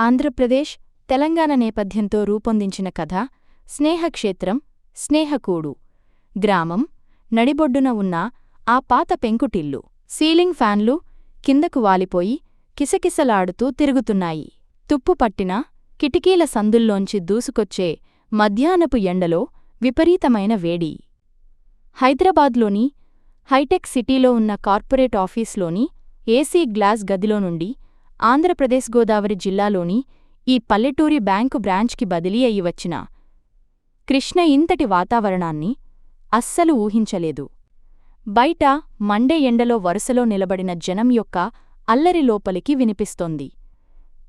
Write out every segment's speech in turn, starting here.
ఆంధ్రప్రదేశ్ తెలంగాణ నేపథ్యంతో రూపొందించిన కథ స్నేహక్షేత్రం స్నేహకూడు. గ్రామం నడిబొడ్డున ఉన్న ఆ పాత పెంకుటిల్లు. సీలింగ్ ఫ్యాన్లు కిందకు వాలిపోయి కిసకిసలాడుతూ తిరుగుతున్నాయి. తుప్పుపట్టిన కిటికీల సందుల్లోంచి దూసుకొచ్చే మధ్యాహ్నపు ఎండలో విపరీతమైన వేడి. హైదరాబాద్లోని హైటెక్ సిటీలో ఉన్న కార్పొరేట్ ఆఫీస్లోని ఏసీ గ్లాస్ గదిలో నుండి ఆంధ్రప్రదేశ్ గోదావరి జిల్లాలోని ఈ పల్లెటూరి బ్యాంకు బ్రాంచ్కి బదిలీ అయి వచ్చిన కృష్ణ ఇంతటి వాతావరణాన్ని అస్సలు ఊహించలేదు. బయట మండే ఎండలో వరుసలో నిలబడిన జనం యొక్క అల్లరి లోపలికి వినిపిస్తోంది.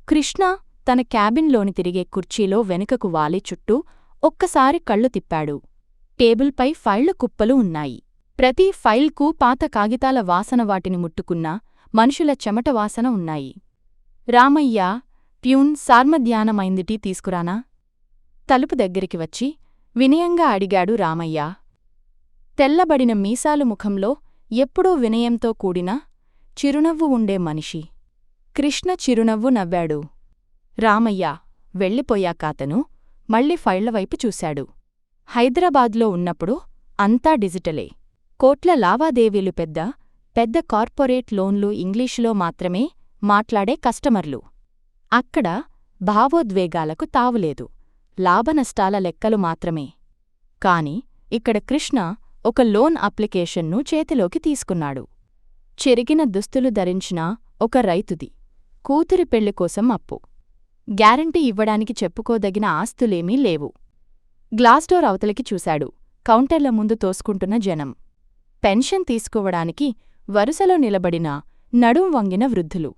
కృష్ణ తన క్యాబిన్లోని తిరిగే కుర్చీలో వెనుకకు వాలి చుట్టూ ఒక్కసారి కళ్ళు తిప్పాడు. టేబుల్పై ఫైళ్ళు కుప్పలు ఉన్నాయి. ప్రతి ఫైల్కు పాత కాగితాల వాసన వాటిని ముట్టుకున్నా మనుషుల చెమట వాసన ఉన్నాయి. రామయ్య ప్యూన్ సార్మధ్యానమైందిటి తీసుకురానా? తలుపు దగ్గరికి వచ్చి వినయంగా అడిగాడు రామయ్య. తెల్లబడిన మీసాలు ముఖంలో ఎప్పుడూ వినయంతో కూడిన చిరునవ్వు ఉండే మనిషి. కృష్ణ చిరునవ్వు నవ్వాడు. రామయ్య వెళ్ళిపోయాకాతను మళ్ళీ ఫైళ్ళవైపు చూశాడు. హైదరాబాద్లో ఉన్నప్పుడు అంతా డిజిటలే. కోట్ల లావాదేవీలు పెద్ద పెద్ద కార్పొరేట్ లోన్లు ఇంగ్లీషులో మాత్రమే మాట్లాడే కస్టమర్లు. అక్కడ భావోద్వేగాలకు తావులేదు. లాభనష్టాల లెక్కలు మాత్రమే. కాని ఇక్కడ కృష్ణ ఒక లోన్ అప్లికేషన్ను చేతిలోకి తీసుకున్నాడు. చెరిగిన దుస్తులు ధరించిన ఒక రైతుది. కూతురి పెళ్ళి కోసం అప్పు. గ్యారంటీ ఇవ్వడానికి చెప్పుకోదగిన ఆస్తులేమీ లేవు. గ్లాస్డోర్ అవతలికి చూశాడు. కౌంటర్ల ముందు తోసుకుంటున్న జనం. పెన్షన్ తీసుకోవడానికి వరుసలో నిలబడిన నడుం వంగిన వృద్ధులు.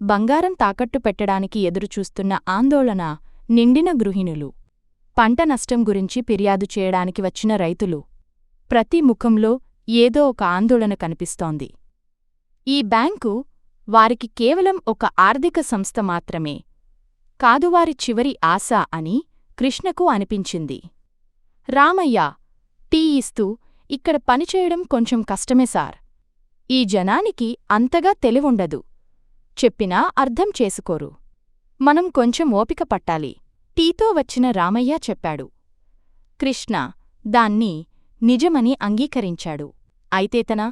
బంగారం తాకట్టు పెట్టడానికి ఎదురుచూస్తున్న ఆందోళన నిండిన గృహిణులు. పంట నష్టం గురించి ఫిర్యాదు చేయడానికి వచ్చిన రైతులు. ప్రతి ముఖంలో ఏదో ఒక ఆందోళన కనిపిస్తోంది. ఈ బ్యాంకు వారికి కేవలం ఒక ఆర్థిక సంస్థ మాత్రమే. కాదు వారి చివరి ఆశ అని కృష్ణకు అనిపించింది. రామయ్య టీ ఇస్తూ ఇక్కడ పనిచేయడం కొంచెం కష్టమే సార్. ఈ జనానికి అంతగా తెలివుండదు. చెప్పినా అర్థం చేసుకోరు. మనం కొంచెం ఓపిక పట్టాలి. టీతో వచ్చిన రామయ్య చెప్పాడు. కృష్ణ దాన్ని నిజమని అంగీకరించాడు. అయితే తన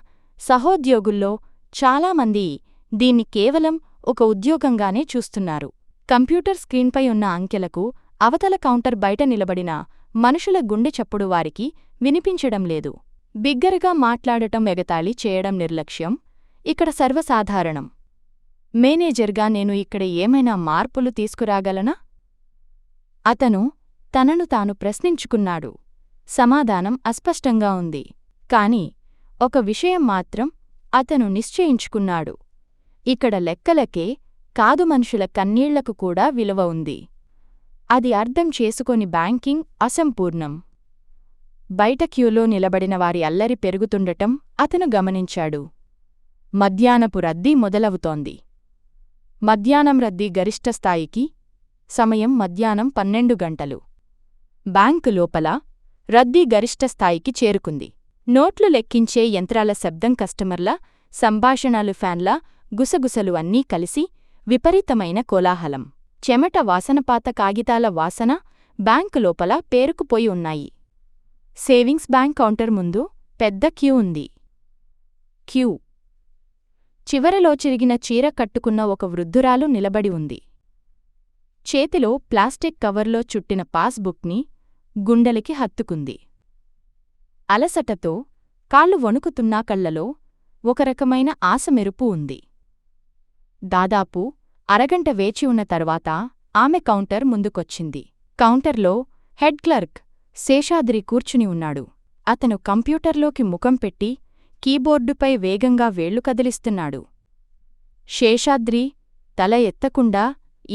సహోద్యోగుల్లో చాలామంది దీన్ని కేవలం ఒక ఉద్యోగంగానే చూస్తున్నారు. కంప్యూటర్ స్క్రీన్పై ఉన్న అంకెలకు అవతల కౌంటర్ బయట నిలబడిన మనుషుల గుండె చప్పుడు వారికి వినిపించడం లేదు. బిగ్గరగా మాట్లాడటం ఎగతాళి చేయడం నిర్లక్ష్యం. ఇక్కడ సర్వసాధారణం. మేనేజర్గా నేను ఇక్కడ ఏమైనా మార్పులు తీసుకురాగలనా? అతను తనను తాను ప్రశ్నించుకున్నాడు. సమాధానం అస్పష్టంగా ఉంది. కాని ఒక విషయం మాత్రం అతను నిశ్చయించుకున్నాడు. ఇక్కడ లెక్కలకే కాదు మనుషుల కన్నీళ్ళకు కూడా విలువ ఉంది. అది అర్థం చేసుకొని బ్యాంకింగ్ అసంపూర్ణం. బయట క్యూలో నిలబడిన వారి అల్లరి పెరుగుతుండటం అతను గమనించాడు. మధ్యాహ్నపు రద్దీ మొదలవుతోంది. మధ్యాహ్నం రద్దీ గరిష్ట స్థాయికి సమయం మధ్యాహ్నం పన్నెండు గంటలు. బ్యాంకు లోపల రద్దీ గరిష్ట స్థాయికి చేరుకుంది. నోట్లు లెక్కించే యంత్రాల శబ్దం కస్టమర్ల సంభాషణలు ఫ్యాన్ల గుసగుసలు అన్నీ కలిసి విపరీతమైన కోలాహలం. చెమట వాసనపాత కాగితాల వాసన బ్యాంకు లోపల పేరుకుపోయి ఉన్నాయి. సేవింగ్స్ బ్యాంక్ కౌంటర్ ముందు పెద్ద క్యూ ఉంది. క్యూ. చివరలో చిరిగిన చీర కట్టుకున్న ఒక వృద్ధురాలు నిలబడి ఉంది. చేతిలో ప్లాస్టిక్ కవర్లో చుట్టిన పాస్బుక్ని గుండెలకి హత్తుకుంది. అలసటతో కాళ్ళు వణుకుతున్నా కళ్ళలో ఒక రకమైన ఆశ మెరుపు ఉంది. దాదాపు అరగంట వేచి ఉన్న తర్వాత ఆమె కౌంటర్ ముందుకొచ్చింది. కౌంటర్లో హెడ్ క్లర్క్ శేషాద్రి కూర్చుని ఉన్నాడు. అతను కంప్యూటర్లోకి ముఖం పెట్టి కీబోర్డుపై వేగంగా వేళ్ళు కదిలిస్తున్నాడు. శేషాద్రి తల ఎత్తకుండా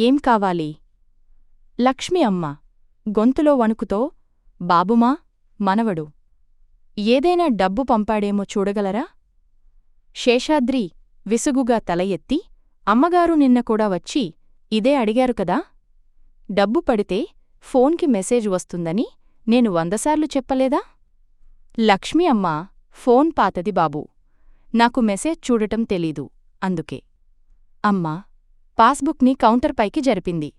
ఏం కావాలి? లక్ష్మి అమ్మ గొంతులో వణుకుతో బాబుమా మనవడు ఏదైనా డబ్బు పంపాడేమో చూడగలరా? శేషాద్రి విసుగుగా తల ఎత్తి అమ్మగారు నిన్న కూడా వచ్చి ఇదే అడిగారు కదా డబ్బు పడితే ఫోన్కి మెసేజ్ వస్తుందని నేను వందసార్లు చెప్పలేదా? లక్ష్మి అమ్మ ఫోన్ పాతది బాబూ. నాకు మెసేజ్ చూడటం తెలీదు. అందుకే. అమ్మా పాస్బుక్ని కౌంటర్పైకి జరిపింది.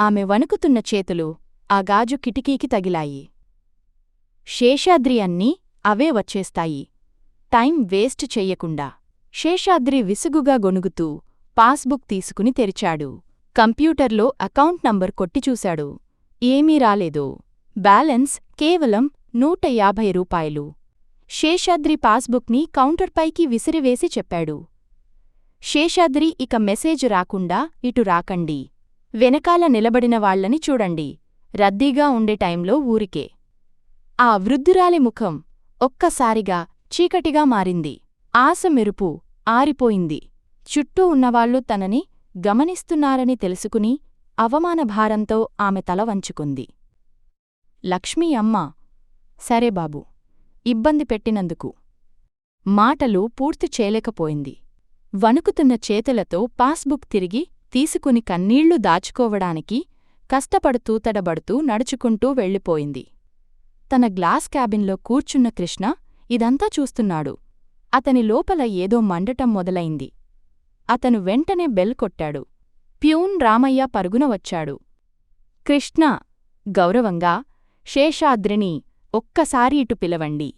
ఆమె వణుకుతున్న చేతులు ఆ గాజు కిటికీకి తగిలాయి. శేషాద్రి అన్నీ అవే వచ్చేస్తాయి. టైం వేస్ట్ చెయ్యకుండా. శేషాద్రి విసుగుగా గొనుగుతూ పాస్బుక్ తీసుకుని తెరిచాడు. కంప్యూటర్లో అకౌంట్ నంబర్ కొట్టి చూశాడు. ఏమీ రాలేదు. బ్యాలెన్స్ కేవలం నూట యాభై రూపాయలు. శేషాద్రి పాస్బుక్ని కౌంటర్పైకి విసిరివేసి చెప్పాడు. శేషాద్రి ఇక మెసేజ్ రాకుండా ఇటు రాకండి. వెనకాల నిలబడిన వాళ్ళని చూడండి. రద్దీగా ఉండే టైంలో ఊరికే. ఆ వృద్ధురాలి ముఖం ఒక్కసారిగా చీకటిగా మారింది. ఆశ మెరుపు ఆరిపోయింది. చుట్టూ ఉన్నవాళ్ళు తనని గమనిస్తున్నారని తెలుసుకుని అవమానభారంతో ఆమె తల వంచుకుంది. లక్ష్మీ అమ్మ! సరే బాబు. ఇబ్బంది పెట్టినందుకు. మాటలు పూర్తి చేయలేకపోయింది. వణుకుతున్న చేతులతో పాస్బుక్ తిరిగి తీసుకుని కన్నీళ్ళు దాచుకోవడానికి కష్టపడుతూ తడబడుతూ నడుచుకుంటూ వెళ్ళిపోయింది. తన గ్లాస్ క్యాబిన్లో కూర్చున్న కృష్ణ ఇదంతా చూస్తున్నాడు. అతని లోపల ఏదో మండటం మొదలైంది. అతను వెంటనే బెల్ కొట్టాడు. ప్యూన్ రామయ్య పరుగున వచ్చాడు. కృష్ణ గౌరవంగా శేషాద్రిని ఒక్కసారి ఇటు పిలవండి.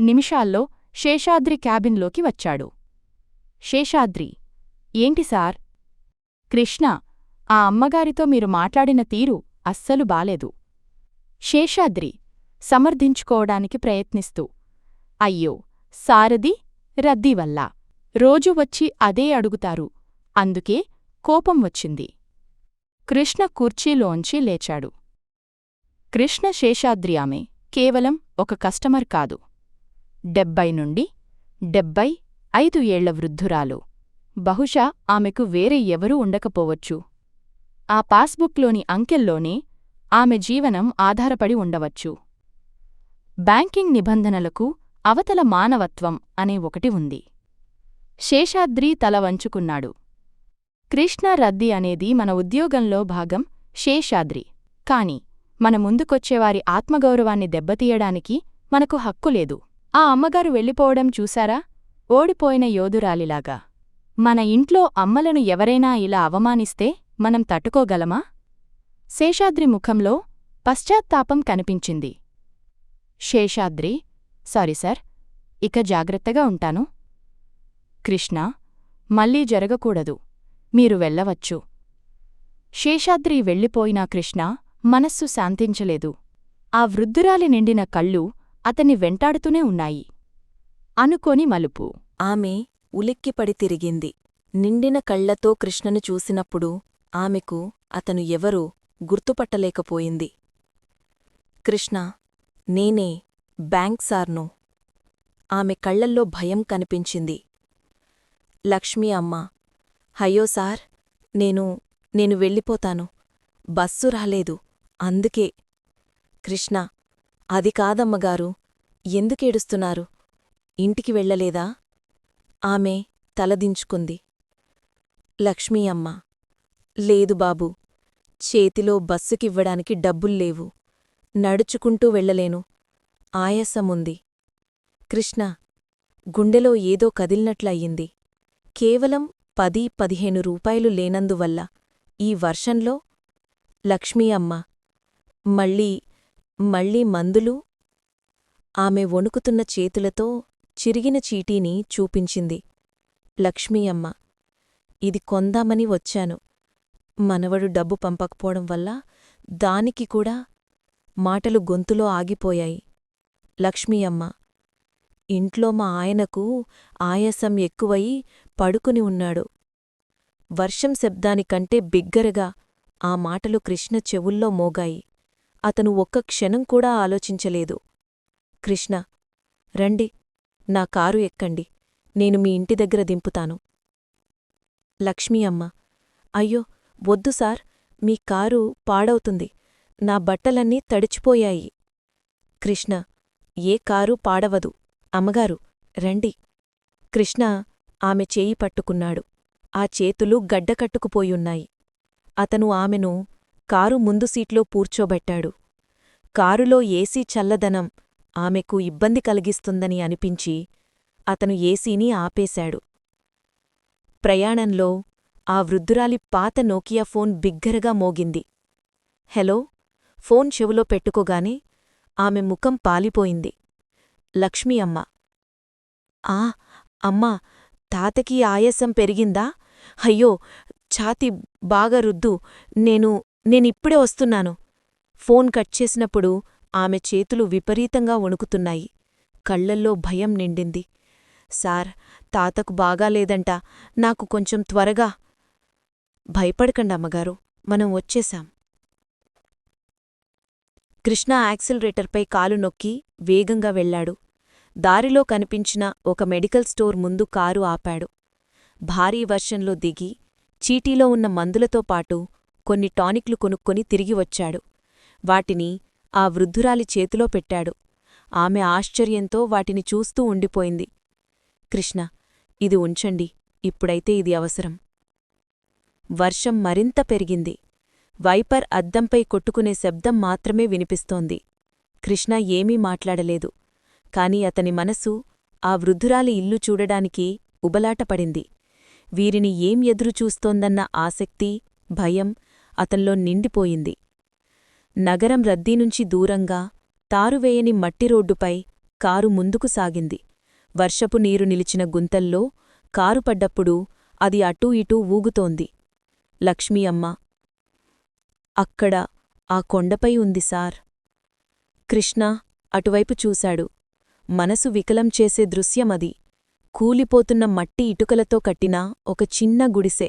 నిమిషాల్లో శేషాద్రి క్యాబిన్లోకి వచ్చాడు. శేషాద్రి ఏంటి సార్? కృష్ణ ఆ అమ్మగారితో మీరు మాట్లాడిన తీరు అస్సలు బాలేదు. శేషాద్రి సమర్థించుకోవడానికి ప్రయత్నిస్తూ అయ్యో సారది రద్దీ వల్ల. రోజు వచ్చి అదే అడుగుతారు. అందుకే కోపం వచ్చింది. కృష్ణ కుర్చీలోంచి లేచాడు. కృష్ణ శేషాద్రి ఆమె కేవలం ఒక కస్టమర్ కాదు. డెబ్బై నుండి డెబ్బై ఐదు ఏళ్ళ వృద్ధురాలు. బహుశా ఆమెకు వేరే ఎవరూ ఉండకపోవచ్చు. ఆ పాస్బుక్లోని అంకెల్లోనే ఆమె జీవనం ఆధారపడి ఉండవచ్చు. బ్యాంకింగ్ నిబంధనలకు అవతల మానవత్వం అనే ఒకటి ఉంది. శేషాద్రి తల వంచుకున్నాడు. కృష్ణ రద్దీ అనేది మన ఉద్యోగంలో భాగం శేషాద్రి. కాని మన ముందుకొచ్చేవారి ఆత్మగౌరవాన్ని దెబ్బతీయడానికి మనకు హక్కు లేదు. ఆ అమ్మగారు వెళ్ళిపోవడం చూశారా? ఓడిపోయిన యోధురాలిలాగా. మన ఇంట్లో అమ్మలను ఎవరైనా ఇలా అవమానిస్తే మనం తట్టుకోగలమా? శేషాద్రి ముఖంలో పశ్చాత్తాపం కనిపించింది. శేషాద్రి సారీ సార్ ఇక జాగ్రత్తగా ఉంటాను. కృష్ణ మళ్ళీ జరగకూడదు. మీరు వెళ్ళవచ్చు. శేషాద్రి వెళ్ళిపోయినా కృష్ణ మనస్సు శాంతించలేదు. ఆ వృద్ధురాలి నిండిన కళ్ళు అతన్ని వెంటాడుతూనే ఉన్నాయి. అనుకోని మలుపు. ఆమె ఉలిక్కిపడి తిరిగింది. నిండిన కళ్ళతో కృష్ణను చూసినప్పుడు ఆమెకు అతను ఎవరో గుర్తుపట్టలేకపోయింది. కృష్ణ నేనే బ్యాంక్ సార్ను. ఆమె కళ్ళల్లో భయం కనిపించింది. లక్ష్మీ అమ్మ హయ్యో సార్ నేను నేను వెళ్ళిపోతాను. బస్సు రాలేదు. అందుకే. కృష్ణ అది కాదమ్మగారు ఎందుకేడుస్తున్నారు? ఇంటికి వెళ్ళలేదా? ఆమె తలదించుకుంది. లక్ష్మీ అమ్మ లేదు బాబు చేతిలో బస్సుకివ్వడానికి డబ్బుల్లేవు. నడుచుకుంటూ వెళ్ళలేను. ఆయాసముంది. కృష్ణ గుండెలో ఏదో కదిలినట్లయింది కేవలం పది పదిహేను రూపాయలు లేనందువల్ల ఈ వర్షంలో? లక్ష్మీ అమ్మ మళ్ళీ మళ్ళీ మందులు? ఆమె వణుకుతున్న చేతులతో చిరిగిన చీటీని చూపించింది. లక్ష్మీ అమ్మ ఇది కొందామని వచ్చాను. మనవడు డబ్బు పంపకపోవడం వల్ల దానికి కూడా మాటలు గొంతులో ఆగిపోయాయి. లక్ష్మీ అమ్మ ఇంట్లో మా ఆయనకు ఆయాసం ఎక్కువయి పడుకుని ఉన్నాడు. వర్షం శబ్దానికంటే బిగ్గరగా ఆ మాటలు కృష్ణ చెవుల్లో మోగాయి. అతను ఒక్క క్షణం కూడా ఆలోచించలేదు. కృష్ణ రండి నా కారు ఎక్కండి నేను మీ ఇంటి దగ్గర దింపుతాను. లక్ష్మీ అమ్మ అయ్యో వద్దు సార్ మీ కారు పాడవుతుంది నా బట్టలన్నీ తడిచిపోయాయి. కృష్ణ ఏ కారు పాడవదు అమ్మగారు రండి. కృష్ణ ఆమె చేయి పట్టుకున్నాడు ఆ చేతులు గడ్డకట్టుకుపోయున్నాయి అతను ఆమెను కారు ముందు సీట్లో కూర్చోబెట్టాడు. కారులో ఏసీ చల్లదనం ఆమెకు ఇబ్బంది కలిగిస్తుందని అనిపించి అతను ఏసీని ఆపేశాడు. ప్రయాణంలో ఆ వృద్ధురాలి పాత నోకియా ఫోన్ బిగ్గరగా మోగింది. హెలో ఫోన్ చెవులో పెట్టుకోగానే ఆమె ముఖం పాలిపోయింది. లక్ష్మీ అమ్మ. ఆ అమ్మా తాతకి ఆయాసం పెరిగిందా? అయ్యో ఛాతి బాగా రుద్దు నేను నేనిప్పుడే వస్తున్నాను. ఫోన్ కట్ చేసినప్పుడు ఆమె చేతులు విపరీతంగా వణుకుతున్నాయి. కళ్ళల్లో భయం నిండింది. సార్ తాతకు బాగాలేదంట నాకు కొంచెం త్వరగా. భయపడకండి అమ్మగారు. మనం వచ్చేశాం. కృష్ణ యాక్సిలరేటర్పై కాలు నొక్కి వేగంగా వెళ్ళాడు దారిలో కనిపించిన ఒక మెడికల్ స్టోర్ ముందు కారు ఆపాడు. భారీ వర్షంలో దిగి చీటీలో ఉన్న మందులతో పాటు కొన్ని టానిక్లు కొనుక్కొని తిరిగి వచ్చాడు. వాటిని ఆ వృద్ధురాలి చేతిలో పెట్టాడు. ఆమె ఆశ్చర్యంతో వాటిని చూస్తూ ఉండిపోయింది. కృష్ణ ఇది ఉంచండి ఇప్పుడైతే ఇది అవసరం. వర్షం మరింత పెరిగింది. వైపర్ అద్దంపై కొట్టుకునే శబ్దం మాత్రమే వినిపిస్తోంది. కృష్ణ ఏమీ మాట్లాడలేదు. కాని అతని మనసు ఆ వృద్ధురాలి ఇల్లు చూడడానికి ఉబలాటపడింది. వీరిని ఏం ఎదురుచూస్తోందన్న ఆసక్తి భయం అతనిలో నిండిపోయింది. నగరం రద్దీ నుంచి దూరంగా తారువేయని మట్టి రోడ్డుపై కారు ముందుకు సాగింది. వర్షపు నీరు నిలిచిన గుంతల్లో కారు పడ్డప్పుడు అది అటూ ఇటూ ఊగుతోంది. లక్ష్మీ అమ్మ అక్కడ ఆ కొండపై ఉంది సార్. కృష్ణ అటువైపు చూశాడు. మనసు వికలం చేసే దృశ్యమది. కూలిపోతున్న మట్టి ఇటుకలతో కట్టిన ఒక చిన్న గుడిసె.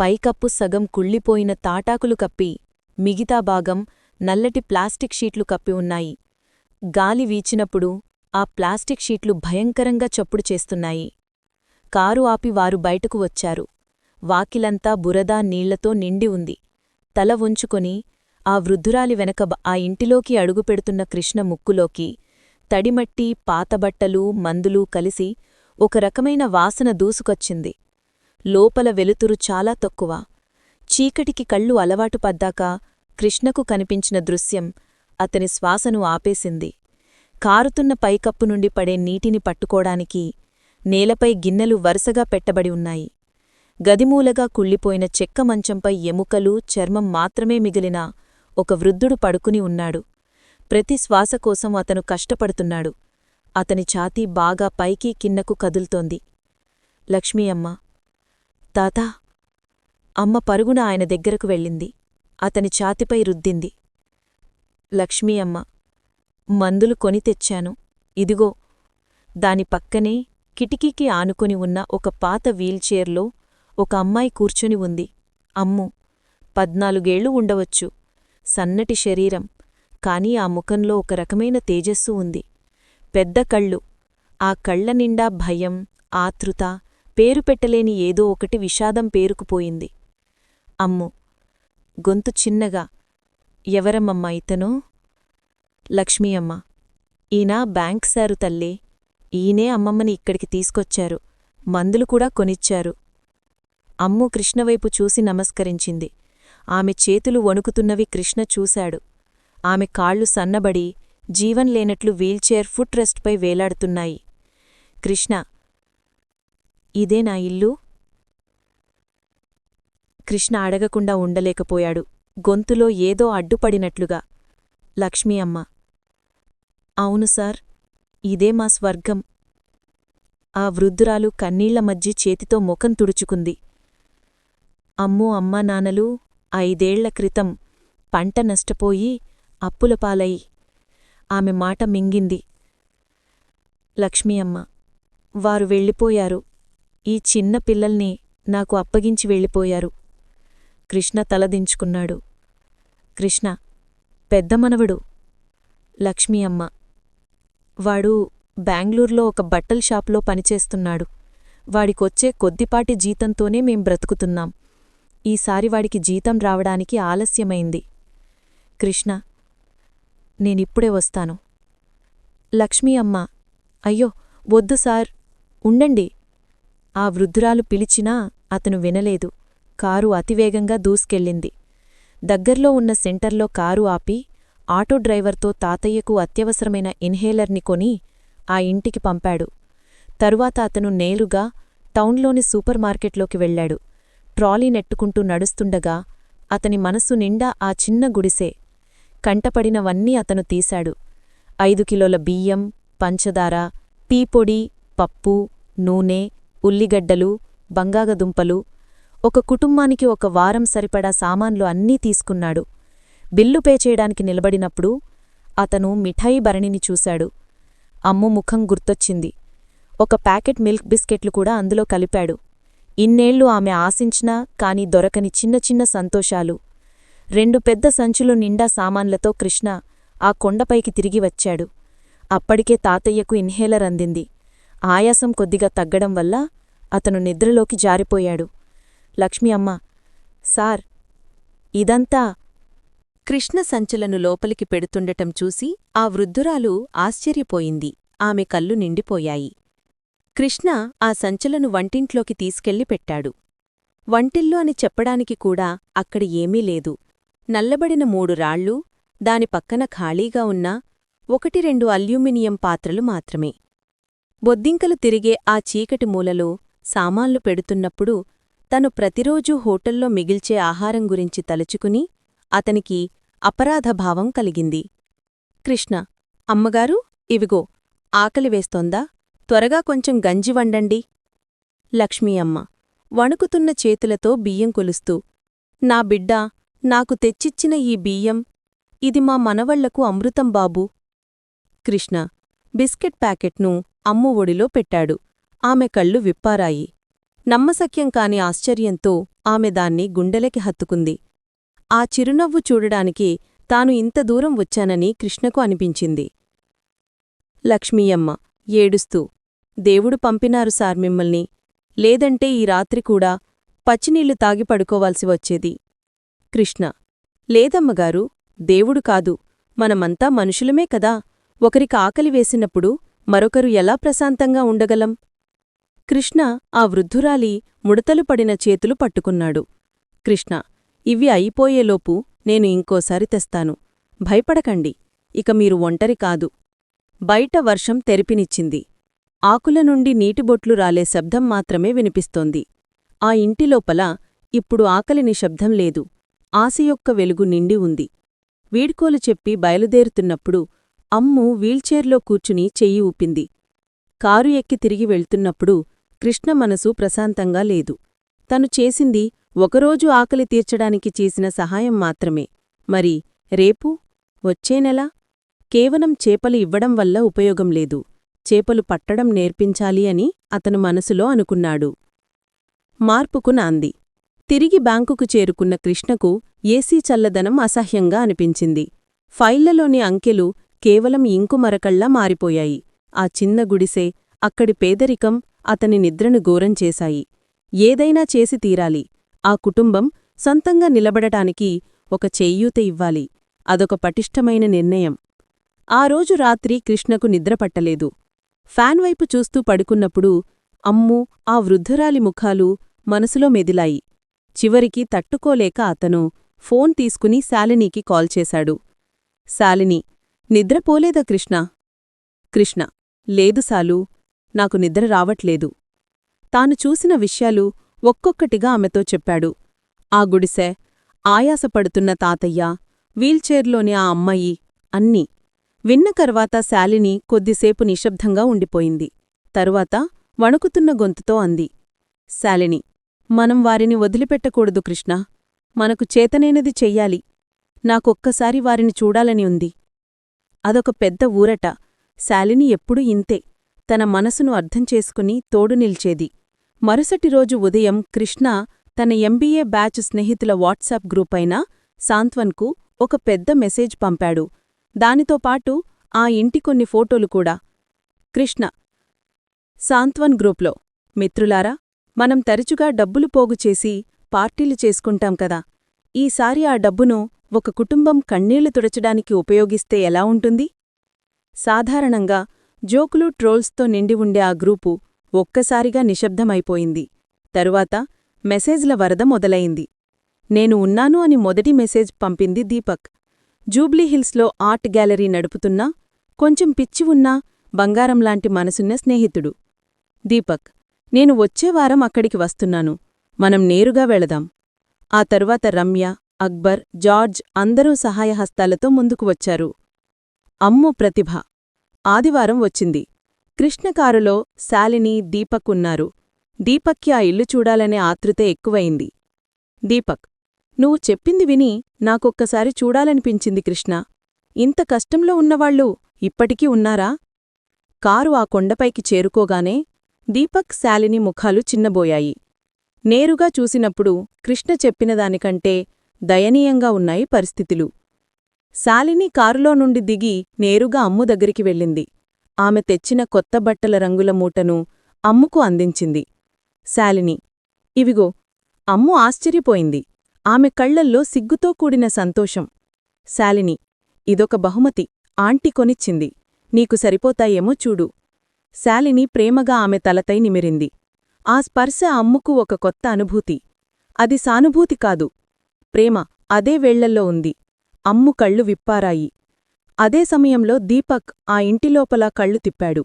పైకప్పు సగం కుళ్ళిపోయిన తాటాకులు కప్పి మిగతా భాగం నల్లటి ప్లాస్టిక్ షీట్లు కప్పి ఉన్నాయి. గాలి వీచినప్పుడు ఆ ప్లాస్టిక్ షీట్లు భయంకరంగా చప్పుడు చేస్తున్నాయి. కారు ఆపి వారు బయటకు వచ్చారు. వాకిలంతా బురదా నీళ్ళతో నిండి ఉంది. తల వంచుకొని ఆ వృద్ధురాలి వెనక ఆ ఇంటిలోకి అడుగుపెడుతున్న కృష్ణ ముక్కులోకి తడిమట్టి పాతబట్టలు మందులు కలిసి ఒక రకమైన వాసన దూసుకొచ్చింది. లోపల వెలుతురు చాలా తక్కువ. చీకటికి కళ్ళు అలవాటు పద్దాక కృష్ణకు కనిపించిన దృశ్యం అతని శ్వాసను ఆపేసింది. కారుతున్న పైకప్పు నుండి పడే నీటిని పట్టుకోడానికి నేలపై గిన్నెలు వరుసగా పెట్టబడి ఉన్నాయి. గదిమూలగా కుళ్ళిపోయిన చెక్క మంచంపై ఎముకలు చర్మం మాత్రమే మిగిలిన ఒక వృద్ధుడు పడుకుని ఉన్నాడు. ప్రతి శ్వాస కోసం అతను కష్టపడుతున్నాడు. అతని ఛాతీ బాగా పైకి కిన్నకు కదులుతోంది. లక్ష్మీ అమ్మ తాతా! అమ్మ పరుగున ఆయన దగ్గరకు వెళ్ళింది. అతని ఛాతిపై రుద్దింది. లక్ష్మీ అమ్మ మందులు కొని తెచ్చాను. ఇదిగో దాని పక్కనే కిటికీకి ఆనుకొని ఉన్న ఒక పాత వీల్చైర్లో ఒక అమ్మాయి కూర్చొని ఉంది. అమ్ము పద్నాలుగేళ్ళు ఉండవచ్చు. సన్నటి శరీరం కాని ఆ ముఖంలో ఒక రకమైన తేజస్సు ఉంది. పెద్ద కళ్ళు ఆ కళ్ళ నిండా భయం ఆతృత పేరు పెట్టలేని ఏదో ఒకటి విషాదం పేరుకుపోయింది అమ్ము! గొంతు చిన్నగా. ఎవరమ్మమ్మ ఇతను? లక్ష్మీ అమ్మ ఈయన బ్యాంక్ సారు తల్లి. ఈయనే అమ్మమ్మని ఇక్కడికి తీసుకొచ్చారు. మందులు కూడా కొనిచ్చారు. అమ్ము కృష్ణవైపు చూసి నమస్కరించింది. ఆమె చేతులు వణుకుతున్నవి కృష్ణ చూశాడు. ఆమె కాళ్ళు సన్నబడి జీవం లేనట్లు వీల్చైర్ ఫుట్ రెస్ట్పై వేలాడుతున్నాయి. కృష్ణ ఇదే నా ఇల్లు? కృష్ణ అడగకుండా ఉండలేకపోయాడు. గొంతులో ఏదో అడ్డుపడినట్లుగా. లక్ష్మీ అమ్మ. అవును సార్ ఇదే మా స్వర్గం. ఆ వృద్ధురాలు కన్నీళ్ళ మధ్య చేతితో ముఖం తుడుచుకుంది. అమ్మో అమ్మా నాన్నలు ఐదేళ్ళ క్రితం పంట నష్టపోయి అప్పులపాలై ఆమె మాట మింగింది. లక్ష్మీ అమ్మ. వారు వెళ్ళిపోయారు. ఈ చిన్న పిల్లల్ని నాకు అప్పగించి వెళ్ళిపోయారు. కృష్ణ తలదించుకున్నాడు కృష్ణ పెద్ద మనవడు. లక్ష్మీ అమ్మ. వాడు బెంగళూరులో ఒక బట్టల షాప్లో పనిచేస్తున్నాడు. వాడికొచ్చే కొద్దిపాటి జీతంతోనే మేం బ్రతుకుతున్నాం. ఈసారి వాడికి జీతం రావడానికి ఆలస్యమైంది. కృష్ణ నేనిప్పుడే వస్తాను. లక్ష్మీ అమ్మ అయ్యో వద్దు సార్. ఉండండి. ఆ వృద్ధురాలు పిలిచినా అతను వినలేదు. కారు అతివేగంగా దూసుకెళ్ళింది. దగ్గర్లో ఉన్న సెంటర్లో కారు ఆపి ఆటో డ్రైవర్తో తాతయ్యకు అత్యవసరమైన ఇన్హేలర్ని కొని ఆ ఇంటికి పంపాడు. తరువాత అతను నేరుగా టౌన్లోని సూపర్ మార్కెట్లోకి వెళ్ళాడు. ట్రాలీ నెట్టుకుంటూ నడుస్తుండగా అతని మనస్సు నిండా ఆ చిన్న గుడిసే కంటపడినవన్నీ అతను తీశాడు. ఐదు కిలోల బియ్యం పంచదార టీపొడి పప్పు నూనె ఉల్లిగడ్డలు బంగాగదుంపలు ఒక కుటుంబానికి ఒక వారం సరిపడా సామాన్లు అన్నీ తీసుకున్నాడు. బిల్లు పే చేయడానికి నిలబడినప్పుడు అతను మిఠాయి భరణిని చూశాడు. అమ్ము ముఖం గుర్తొచ్చింది. ఒక ప్యాకెట్ మిల్క్ బిస్కెట్లు కూడా అందులో కలిపాడు. ఇన్నేళ్ళు ఆమె ఆశించినా కాని దొరకని చిన్న చిన్న సంతోషాలు. రెండు పెద్ద సంచులు నిండా సామాన్లతో కృష్ణ ఆ కొండపైకి తిరిగి వచ్చాడు. అప్పటికే తాతయ్యకు ఇన్హేలర్ అందింది. ఆయాసం కొద్దిగా తగ్గడం వల్ల అతను నిద్రలోకి జారిపోయాడు. లక్ష్మి అమ్మ సార్ ఇదంతా కృష్ణ సంచులను లోపలికి పెడుతుండటం చూసి ఆ వృద్ధురాలు ఆశ్చర్యపోయింది. ఆమె కళ్ళు నిండిపోయాయి. కృష్ణ ఆ సంచులను వంటింట్లోకి తీసుకెళ్ళి పెట్టాడు. వంటిల్లు అని చెప్పడానికి కూడా అక్కడ ఏమీ లేదు. నల్లబడిన మూడు రాళ్ళు దాని పక్కన ఖాళీగా ఉన్న ఒకటి రెండు అల్యూమినియం పాత్రలు మాత్రమే. బొద్దింకలు తిరిగే ఆ చీకటి మూలలో సామాన్లు పెడుతున్నప్పుడు తను ప్రతిరోజూ హోటల్లో మిగిల్చే ఆహారం గురించి తలుచుకుని అతనికి అపరాధభావం కలిగింది. కృష్ణ అమ్మగారు ఇవిగో ఆకలి వేస్తోందా? త్వరగా కొంచెం గంజి వండండి లక్ష్మీ అమ్మ వణుకుతున్న చేతులతో బియ్యం కొలుస్తూ నా బిడ్డ నాకు తెచ్చిచ్చిన ఈ బియ్యం ఇది మా మనవళ్ళకు అమృతం బాబూ. కృష్ణ బిస్కెట్ ప్యాకెట్ను అమ్ము ఒడిలో పెట్టాడు. ఆమె కళ్ళు విప్పారాయి. నమ్మశక్యం కాని ఆశ్చర్యంతో ఆమె దాన్ని గుండెలకి హత్తుకుంది. ఆ చిరునవ్వు చూడడానికి తాను ఇంత దూరం వచ్చానని కృష్ణకు అనిపించింది. లక్ష్మీయమ్మ ఏడుస్తూ దేవుడు పంపినారు సార్ మిమ్మల్ని. లేదంటే ఈ రాత్రి కూడా పచ్చినీళ్ళు తాగి పడుకోవాల్సి వచ్చేది. కృష్ణ లేదమ్మగారు దేవుడు కాదు. మనమంతా మనుషులమే కదా. ఒకరికి ఆకలి వేసినప్పుడు మరొకరు ఎలా ప్రశాంతంగా ఉండగలం? కృష్ణ ఆ వృద్ధురాలి ముడతలు పడిన చేతులు పట్టుకున్నాడు. కృష్ణ ఇవి అయిపోయేలోపు నేను ఇంకోసారి తెస్తాను. భయపడకండి ఇక మీరు ఒంటరి కాదు. బయట వర్షం తెరిపినిచ్చింది. ఆకుల నుండి నీటిబొట్లు రాలే శబ్దం మాత్రమే వినిపిస్తోంది. ఆ ఇంటిలోపల ఇప్పుడు ఆకలిని శబ్దం లేదు. ఆశ యొక్క వెలుగు నిండి ఉంది. వీడ్కోలు చెప్పి బయలుదేరుతున్నప్పుడు అమ్ము వీల్చైర్లో కూర్చుని చెయ్యి ఊపింది. కారు ఎక్కి తిరిగి వెళ్తున్నప్పుడు కృష్ణ మనసు ప్రశాంతంగా లేదు. తను చేసింది ఒకరోజు ఆకలి తీర్చడానికి చేసిన సహాయం మాత్రమే. మరి రేపు? వచ్చే నెల? కేవలం చేపలు ఇవ్వడం వల్ల ఉపయోగం లేదు. చేపలు పట్టడం నేర్పించాలి అని అతను మనసులో అనుకున్నాడు. మార్పుకు నాంది. తిరిగి బ్యాంకుకు చేరుకున్న కృష్ణకు ఏసీ చల్లదనం అసహ్యంగా అనిపించింది. ఫైళ్ళలోని అంకెలు కేవలం ఇంకుమరకళ్ళా మారిపోయాయి. ఆ చిన్న గుడిసే అక్కడి పేదరికం అతని నిద్రను ఘోరం చేశాయి. ఏదైనా చేసి తీరాలి. ఆ కుటుంబం సొంతంగా నిలబడటానికి ఒక చెయ్యూత ఇవ్వాలి. అదొక పటిష్టమైన నిర్ణయం. ఆ రోజు రాత్రి కృష్ణకు నిద్రపట్టలేదు ఫ్యాన్ వైపు చూస్తూ పడుకున్నప్పుడు అమ్ము ఆ వృద్ధురాలి ముఖాలు మనసులో మెదిలాయి. చివరికి తట్టుకోలేక అతను ఫోన్ తీసుకుని శాలినీకి కాల్ చేశాడు. శాలిని నిద్రపోలేదా కృష్ణ? కృష్ణ లేదు సాలు నాకు నిద్ర రావట్లేదు. తాను చూసిన విషయాలు ఒక్కొక్కటిగా ఆమెతో చెప్పాడు. ఆ గుడిసె ఆయాసపడుతున్న తాతయ్య వీల్చైర్లోని ఆ అమ్మాయి అన్నీ. విన్న కర్వాత శాలిని కొద్దిసేపు నిశ్శబ్దంగా ఉండిపోయింది. తరువాత వణుకుతున్న గొంతుతో అంది. శాలిని మనం వారిని వదిలిపెట్టకూడదు కృష్ణ. మనకు చేతనేనది చెయ్యాలి. నాకొక్కసారి వారిని చూడాలని ఉంది. అదొక పెద్ద ఊరట. శాలిని ఎప్పుడూ ఇంతే. తన మనసును అర్థం చేసుకుని తోడు నిల్చేది. మరుసటి రోజు ఉదయం కృష్ణ తన ఎంబీఏ బ్యాచ్ స్నేహితుల వాట్సాప్ గ్రూపైన సాంత్వన్కు ఒక పెద్ద మెసేజ్ పంపాడు. దానితో పాటు ఆ ఇంటి కొన్ని ఫోటోలు కూడా. కృష్ణ సాంత్వన్ గ్రూప్లో మిత్రులారా మనం తరచుగా డబ్బులు పోగుచేసి పార్టీలు చేసుకుంటాం కదా. ఈసారి ఆ డబ్బును ఒక కుటుంబం కన్నీళ్ళు తుడచడానికి ఉపయోగిస్తే ఎలా ఉంటుంది? సాధారణంగా జోకులు ట్రోల్స్తో నిండి ఉండే ఆ గ్రూపు ఒక్కసారిగా నిశ్శబ్దమైపోయింది. తరువాత మెసేజ్ల వరద మొదలయింది నేను ఉన్నాను అని మొదటి మెసేజ్ పంపింది దీపక్. జూబ్లీహిల్స్లో ఆర్ట్ గ్యాలరీ నడుపుతున్నా కొంచెం పిచ్చి ఉన్నా బంగారంలాంటి మనసున్న స్నేహితుడు. దీపక్ నేను వచ్చే వారం అక్కడికి వస్తున్నాను. మనం నేరుగా వెళదాం. ఆ తరువాత రమ్య అక్బర్ జార్జ్ అందరూ సహాయహస్తాలతో ముందుకు వచ్చారు. అమ్ము ప్రతిభ. ఆదివారం వచ్చింది. కృష్ణకారులో శాలిని దీపక్ ఉన్నారు. దీపక్కి ఆ ఇల్లు చూడాలనే ఆతృత ఎక్కువయింది దీపక్ నువ్వు చెప్పింది విని నాకొక్కసారి చూడాలనిపించింది కృష్ణ. ఇంత కష్టంలో ఉన్నవాళ్ళు ఇప్పటికీ ఉన్నారా? కారు ఆ కొండపైకి చేరుకోగానే దీపక్ శాలిని ముఖాలు చిన్నబోయాయి. నేరుగా చూసినప్పుడు కృష్ణ చెప్పినదానికంటే దయనీయంగా ఉన్నాయి పరిస్థితులు. శాలిని కారులో నుండి దిగి నేరుగా అమ్ము దగ్గరికి వెళ్ళింది. ఆమె తెచ్చిన కొత్త బట్టల రంగుల మూటను అమ్ముకు అందించింది. శాలిని ఇవిగో. అమ్ము ఆశ్చర్యపోయింది. ఆమె కళ్ళల్లో సిగ్గుతో కూడిన సంతోషం. శాలిని ఇదొక బహుమతి. ఆంటీ కొనిచ్చింది. నీకు సరిపోతాయేమో చూడు. శాలిని ప్రేమగా ఆమె తలతై నిమిరింది. ఆ స్పర్శ అమ్ముకు ఒక కొత్త అనుభూతి. అది సానుభూతి కాదు. ప్రేమ అదే వేళ్ళల్లో ఉంది. అమ్ము కళ్ళు విప్పారాయి. అదే సమయంలో దీపక్ ఆ ఇంటిలోపల కళ్ళు తిప్పాడు.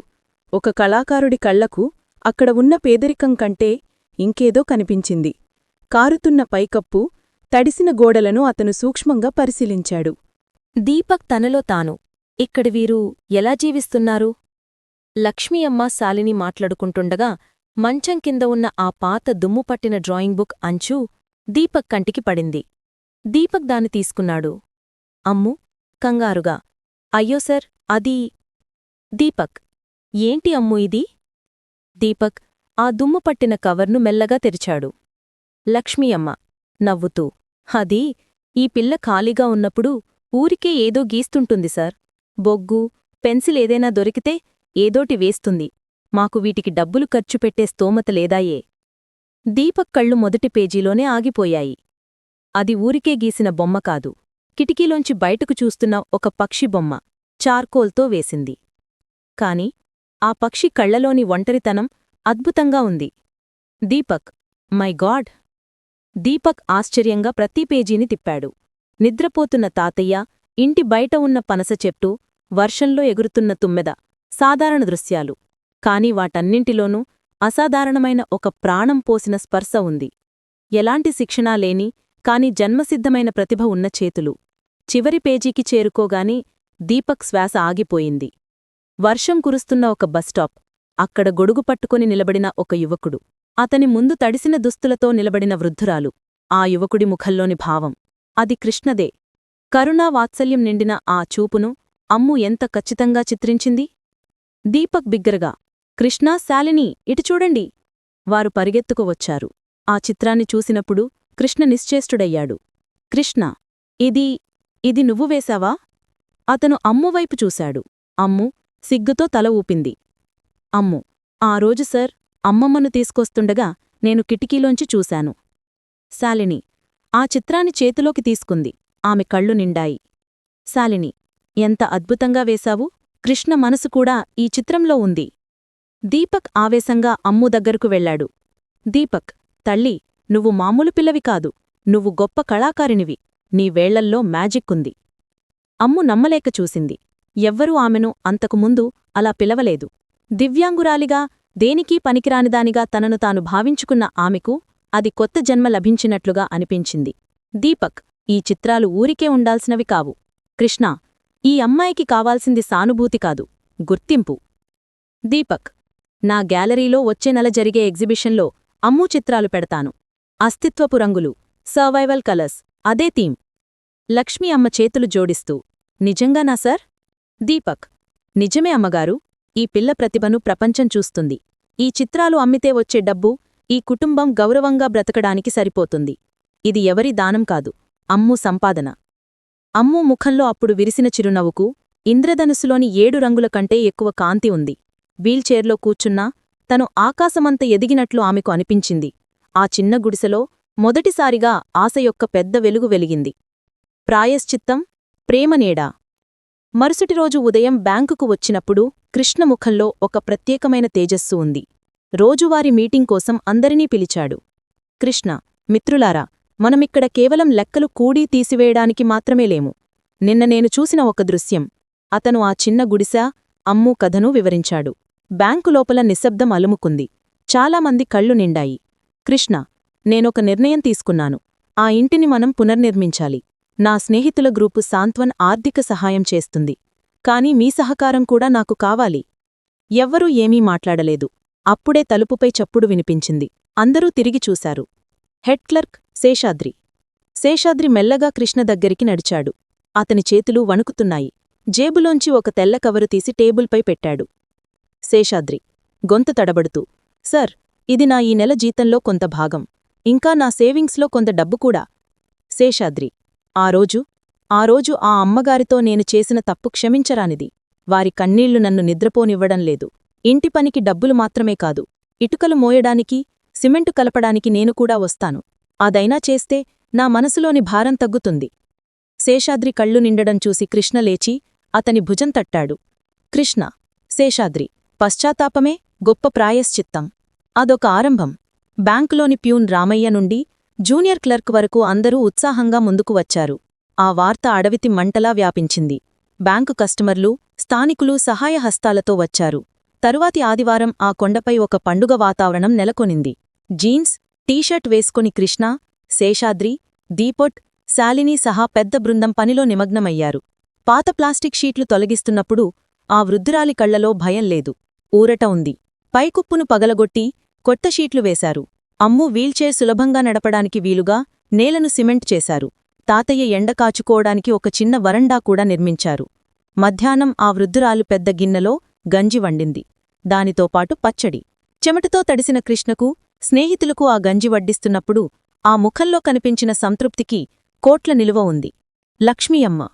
ఒక కళాకారుడి కళ్ళకు అక్కడ ఉన్న పేదరికం కంటే ఇంకేదో కనిపించింది. కారుతున్న పైకప్పు తడిసిన గోడలను అతను సూక్ష్మంగా పరిశీలించాడు. దీపక్ తనలో తాను. ఇక్కడి వీరు ఎలా జీవిస్తున్నారు? లక్ష్మీ అమ్మ శాలిని మాట్లాడుకుంటుండగా మంచం కింద ఉన్న ఆ పాత దుమ్ముపట్టిన డ్రాయింగ్ బుక్ అంచు దీపక్ కంటికి పడింది. దీపక్ దాన్ని తీసుకున్నాడు. అమ్ము కంగారుగా. అయ్యో సర్ అది దీపక్. ఏంటి అమ్ము ఇది? దీపక్ ఆ దుమ్ము పట్టిన కవర్ను మెల్లగా తెరిచాడు. లక్ష్మీ అమ్మ నవ్వుతూ అది ఈ పిల్ల ఖాళీగా ఉన్నప్పుడు ఊరికే ఏదో గీస్తుంటుంది సార్. బొగ్గు పెన్సిల్ ఏదైనా దొరికితే ఏదోటి వేస్తుంది. మాకు వీటికి డబ్బులు ఖర్చు పెట్టే స్తోమత లేదాయే. దీపక్ కళ్ళు మొదటి పేజీలోనే ఆగిపోయాయి. అది ఊరికే గీసిన బొమ్మ కాదు. కిటికీలోంచి బయటకు చూస్తున్న ఒక పక్షి బొమ్మ చార్కోల్తో వేసింది. కాని ఆ పక్షి కళ్ళలోని ఒంటరితనం అద్భుతంగా ఉంది. Deepak my God! దీపక్ ఆశ్చర్యంగా ప్రతి పేజీని తిప్పాడు. నిద్రపోతున్న తాతయ్య ఇంటి బయట ఉన్న పనస చెట్టు వర్షంలో ఎగురుతున్న తుమ్మెద సాధారణ దృశ్యాలు. కాని వాటన్నింటిలోనూ అసాధారణమైన ఒక ప్రాణం పోసిన స్పర్శ ఉంది. ఎలాంటి శిక్షణా లేని కాని జన్మసిద్ధమైన ప్రతిభ ఉన్న చేతులు. చివరి పేజీకి చేరుకోగాని దీపక్ శ్వాస ఆగిపోయింది. వర్షం కురుస్తున్న ఒక బస్టాప్ అక్కడ గొడుగు పట్టుకొని నిలబడిన ఒక యువకుడు. అతని ముందు తడిసిన దుస్తులతో నిలబడిన వృద్ధురాలు. ఆ యువకుడి ముఖంలోని భావం. అది కృష్ణదే. కరుణా వాత్సల్యం నిండిన ఆ చూపును అమ్ము ఎంత ఖచ్చితంగా చిత్రించింది? దీపక్ బిగ్గరగా కృష్ణా శాలిని ఇటు చూడండి. వారు పరిగెత్తుకు వచ్చారు. ఆ చిత్రాన్ని చూసినప్పుడు కృష్ణ నిశ్చేష్టుడయ్యాడు. కృష్ణ ఇది ఇది నువ్వు వేశావా? అతను అమ్మువైపు చూశాడు. అమ్ము సిగ్గుతో తల ఊపింది. అమ్ము ఆ రోజు సర్ అమ్మమ్మను తీసుకొస్తుండగా నేను కిటికీలోంచి చూశాను. శాలిని ఆ చిత్రాన్ని చేతిలోకి తీసుకుంది. ఆమె కళ్ళు నిండాయి. శాలిని ఎంత అద్భుతంగా వేశావు? కృష్ణ మనసు కూడా ఈ చిత్రంలో ఉంది. దీపక్ ఆవేశంగా అమ్ము దగ్గరకు వెళ్ళాడు. దీపక్ తల్లి నువ్వు మామూలు పిల్లవి కాదు. నువ్వు గొప్ప కళాకారినివి నీ వేళ్ళల్లో మ్యాజిక్ ఉంది. అమ్ము నమ్మలేక చూసింది. ఎవ్వరూ ఆమెను అంతకుముందు అలా పిలవలేదు. దివ్యాంగురాలిగా దేనికీ పనికిరానిదానిగా తనను తాను భావించుకున్న ఆమెకు అది కొత్త జన్మ లభించినట్లుగా అనిపించింది. దీపక్ ఈ చిత్రాలు ఊరికే ఉండాల్సినవి కావు. కృష్ణ ఈ అమ్మాయికి కావాల్సింది సానుభూతి కాదు. గుర్తింపు. దీపక్ నా గ్యాలరీలో వచ్చే నెల జరిగే ఎగ్జిబిషన్లో అమ్మూ చిత్రాలు పెడతాను. అస్తిత్వపు రంగులు సర్వైవల్ కలర్స్ అదే థీమ్. లక్ష్మీ అమ్మ చేతులు జోడిస్తూ నిజంగానా సార్? దీపక్ నిజమే అమ్మగారు ఈ పిల్ల ప్రతిభను ప్రపంచం చూస్తుంది. ఈ చిత్రాలు అమ్మితే వచ్చే డబ్బు ఈ కుటుంబం గౌరవంగా బ్రతకడానికి సరిపోతుంది. ఇది ఎవరి దానం కాదు అమ్ము సంపాదన. అమ్ము ముఖంలో అప్పుడు విరిసిన చిరునవ్వుకు ఇంద్రధనుసులోని ఏడు రంగుల కంటే ఎక్కువ కాంతి ఉంది. వీల్చైర్లో కూర్చున్నా తను ఆకాశమంత ఎదిగినట్లు ఆమెకు అనిపించింది. ఆ చిన్న గుడిసెలో మొదటిసారిగా ఆశ యొక్క పెద్ద వెలుగు వెలిగింది. ప్రాయశ్చిత్తం ప్రేమనేడా మరుసటి రోజు ఉదయం బ్యాంకుకు వచ్చినప్పుడు కృష్ణముఖంలో ఒక ప్రత్యేకమైన తేజస్సు ఉంది. రోజువారి మీటింగ్ కోసం అందరినీ పిలిచాడు. కృష్ణ మిత్రులారా మనమిక్కడ కేవలం లెక్కలు కూడీ తీసివేయడానికి మాత్రమే లేము. నిన్న నేను చూసిన ఒక దృశ్యం. అతను ఆ చిన్న గుడిస అమ్మూ కథను వివరించాడు. బ్యాంకు లోపల నిశ్శబ్దం అలుముకుంది. చాలామంది కళ్ళు నిండాయి. కృష్ణ నేనొక నిర్ణయం తీసుకున్నాను. ఆ ఇంటిని మనం పునర్నిర్మించాలి. నా స్నేహితుల గ్రూపు సాంత్వన్ ఆర్థిక సహాయం చేస్తుంది. కాని మీ సహకారం కూడా నాకు కావాలి. ఎవ్వరూ ఏమీ మాట్లాడలేదు. అప్పుడే తలుపుపై చప్పుడు వినిపించింది. అందరూ తిరిగి చూశారు. Head clerk Seshadri. శేషాద్రి మెల్లగా కృష్ణ దగ్గరికి నడిచాడు. అతని చేతులు వణుకుతున్నాయి. జేబులోంచి ఒక తెల్ల కవరు తీసి టేబుల్పై పెట్టాడు. శేషాద్రి గొంతు తడబడుతూ సర్ ఇది నా ఈ నెల జీతంలో కొంత భాగం. ఇంకా నా సేవింగ్స్లో కొంత డబ్బు కూడా. శేషాద్రి. ఆ రోజు ఆ రోజు ఆ అమ్మగారితో నేను చేసిన తప్పు క్షమించరానిది. వారి కన్నీళ్ళు నన్ను నిద్రపోనివ్వడం లేదు. ఇంటి పనికి డబ్బులు మాత్రమే కాదు. ఇటుకలు మోయడానికి సిమెంటు కలపడానికి నేను కూడా వస్తాను. అదైనా చేస్తే నా మనసులోని భారం తగ్గుతుంది. శేషాద్రి కళ్ళు నిండడం చూసి కృష్ణ లేచి అతని భుజం తట్టాడు. కృష్ణ. శేషాద్రి. పశ్చాత్తాపమే గొప్ప ప్రాయశ్చిత్తం. అదొక ఆరంభం. బ్యాంకులోని ప్యూన్ రామయ్య నుండి జూనియర్ క్లర్క్ వరకు అందరూ ఉత్సాహంగా ముందుకు వచ్చారు. ఆ వార్త అడవితి మంటలా వ్యాపించింది. బ్యాంకు కస్టమర్లు స్థానికులు సహాయహస్తాలతో వచ్చారు. తరువాతి ఆదివారం ఆ కొండపై ఒక పండుగ వాతావరణం నెలకొనింది. జీన్స్ టీషర్ట్ వేసుకొని కృష్ణ శేషాద్రి దీపొట్ శాలిని సహా పెద్ద బృందం పనిలో నిమగ్నమయ్యారు. పాత ప్లాస్టిక్ షీట్లు తొలగిస్తున్నప్పుడు ఆ వృద్ధురాలి కళ్ళలో భయం లేదు. ఊరట ఉంది. పైకుప్పును పగలగొట్టి కొత్త షీట్లు వేశారు. అమ్ము వీల్చైర్ సులభంగా నడపడానికి వీలుగా నేలను సిమెంట్ చేశారు. తాతయ్య ఎండ కాచుకోవడానికి ఒక చిన్న వరండా కూడా నిర్మించారు. మధ్యాహ్నం ఆ వృద్ధురాలు పెద్ద గిన్నెలో గంజి వండింది. దానితో పాటు పచ్చడి. చెమటతో తడిసిన కృష్ణకు స్నేహితులకు ఆ గంజి వడ్డిస్తున్నప్పుడు ఆ ముఖంలో కనిపించిన సంతృప్తికి కోట్ల నిలువ ఉంది. లక్ష్మీయమ్మ.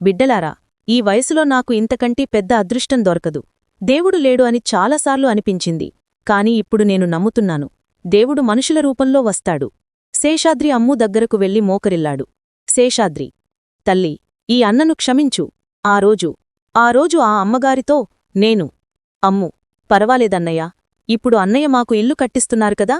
బిడ్డలారా ఈ వయసులో నాకు ఇంతకంటే పెద్ద అదృష్టం దొరకదు. దేవుడు లేడు అని చాలాసార్లు అనిపించింది. కాని ఇప్పుడు నేను నమ్ముతున్నాను. దేవుడు మనుషుల రూపంలో వస్తాడు. శేషాద్రి అమ్ము దగ్గరకు వెళ్ళి మోకరిల్లాడు. శేషాద్రి తల్లి ఈ అన్నను క్షమించు. ఆ రోజు ఆ రోజు ఆ అమ్మగారితో నేను అమ్ము పర్వాలేదన్నయ్య ఇప్పుడు అన్నయ్య మాకు ఇల్లు కట్టిస్తున్నారు కదా?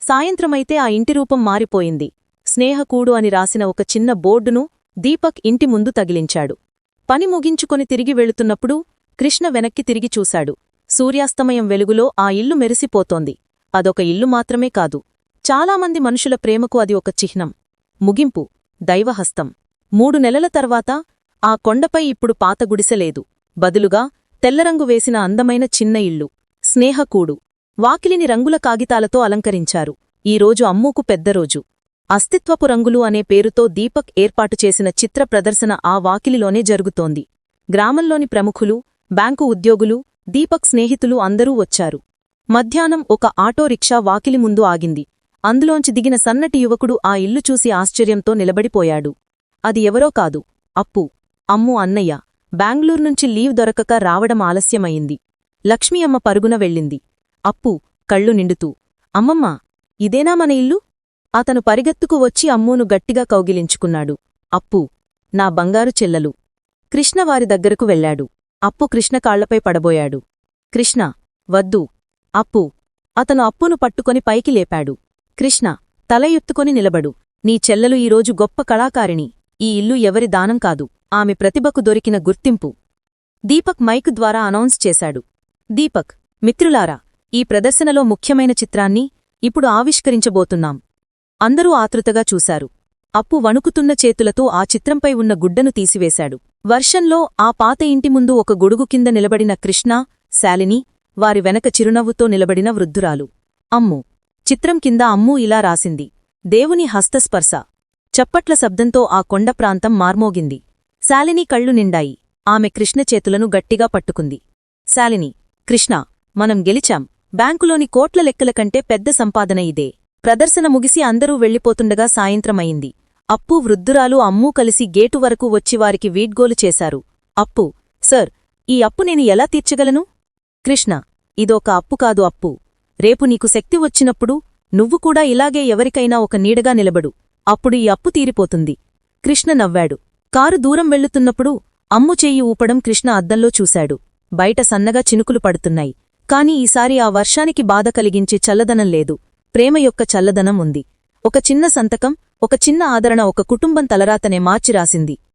సాయంత్రమైతే ఆ ఇంటి రూపం మారిపోయింది. స్నేహకూడు అని రాసిన ఒక చిన్న బోర్డును దీపక్ ఇంటి ముందు తగిలించాడు. పని ముగించుకొని తిరిగి వెళుతున్నప్పుడు కృష్ణ వెనక్కి తిరిగి చూశాడు. సూర్యాస్తమయం వెలుగులో ఆ ఇల్లు మెరిసిపోతోంది. అదొక ఇల్లు మాత్రమే కాదు. చాలామంది మనుషుల ప్రేమకు అది ఒక చిహ్నం. ముగింపు. దైవహస్తం. మూడు నెలల తర్వాత ఆ కొండపై ఇప్పుడు పాత గుడిసెలేదు బదులుగా తెల్లరంగు వేసిన అందమైన చిన్న ఇల్లు. స్నేహకూడు. వాకిలిని రంగుల కాగితాలతో అలంకరించారు. ఈరోజు అమ్మూకు పెద్దరోజు అస్తిత్వపు రంగులు అనే పేరుతో దీపక్ ఏర్పాటు చేసిన చిత్ర ప్రదర్శన ఆ వాకిలిలోనే జరుగుతోంది. గ్రామంలోని ప్రముఖులు బ్యాంకు ఉద్యోగులు దీపక్ స్నేహితులు అందరూ వచ్చారు. మధ్యాహ్నం ఒక ఆటో రిక్షా వాకిలి ముందు ఆగింది. అందులోంచి దిగిన సన్నటి యువకుడు ఆ ఇల్లు చూసి ఆశ్చర్యంతో నిలబడిపోయాడు. అది ఎవరో కాదు. అప్పు. అమ్ము అన్నయ్య. బెంగళూరు నుంచి లీవ్ దొరకక రావడం ఆలస్యమయింది లక్ష్మీ అమ్మ పరుగున వెళ్ళింది. అప్పు. కళ్ళు నిండుతూ. అమ్మమ్మ! ఇదేనా మన ఇల్లు? అతను పరిగెత్తుకు వచ్చి అమ్మూను గట్టిగా కౌగిలించుకున్నాడు. అప్పు. నా బంగారు చెల్లలు. కృష్ణవారి దగ్గరకు వెళ్ళాడు. అప్పు కృష్ణ కాళ్ళపై పడబోయాడు. కృష్ణ వద్దు. అప్పు. అతను అప్పును పట్టుకొని పైకి లేపాడు. కృష్ణ తల ఎత్తుకొని నిలబడు. నీ చెల్లెలు ఈరోజు గొప్ప కళాకారిణి. ఈ ఇల్లు ఎవరి దానం కాదు. ఆమె ప్రతిభకు దొరికిన గుర్తింపు. దీపక్ మైక్ ద్వారా అనౌన్స్ చేశాడు. దీపక్ మిత్రులారా ఈ ప్రదర్శనలో ముఖ్యమైన చిత్రాన్ని ఇప్పుడు ఆవిష్కరించబోతున్నాం. అందరూ ఆతృతగా చూశారు. అప్పు వణుకుతున్న చేతులతో ఆ చిత్రంపై ఉన్న గుడ్డను తీసివేశాడు. వర్షంలో ఆ పాత ఇంటి ముందు ఒక గొడుగు కింద నిలబడిన కృష్ణ శాలిని వారి వెనక చిరునవ్వుతో నిలబడిన వృద్ధురాలు. అమ్ము! చిత్రం కింద అమ్ము ఇలా రాసింది. దేవుని హస్తస్పర్శ. చప్పట్ల శబ్దంతో ఆ కొండ ప్రాంతం మార్మోగింది. శాలిని కళ్ళు నిండాయి. ఆమె కృష్ణ చేతులను గట్టిగా పట్టుకుంది. శాలిని కృష్ణ మనం గెలిచాం. బ్యాంకులోని కోట్ల లెక్కల కంటే పెద్ద సంపాదన ఇదే. ప్రదర్శన ముగిసి అందరూ వెళ్ళిపోతుండగా సాయంత్రమయింది అప్పు వృద్ధురాలు అమ్మూ కలిసి గేటు వరకు వచ్చి వారికి వీడ్గోలు చేశారు. అప్పు సర్ ఈ అప్పు నేను ఎలా తీర్చగలను? కృష్ణ ఇదొక అప్పు కాదు అప్పు. రేపు నీకు శక్తి వచ్చినప్పుడు నువ్వు కూడా ఇలాగే ఎవరికైనా ఒక నీడగా నిలబడు. అప్పుడు ఈ అప్పు తీరిపోతుంది. కృష్ణ నవ్వాడు. కారు దూరం వెళ్ళుతున్నప్పుడు అమ్ము చెయ్యి ఊపడం కృష్ణ అద్దంలో చూశాడు. బయట సన్నగా చినుకులు పడుతున్నాయి. కాని ఈసారి ఆ వర్షానికి బాధ కలిగించే చల్లదనం లేదు. ప్రేమ యొక్క చల్లదనం ఉంది. ఒక చిన్న సంతకం ఒక చిన్న ఆదరణ ఒక కుటుంబం తలరాతనే మార్చి రాసింది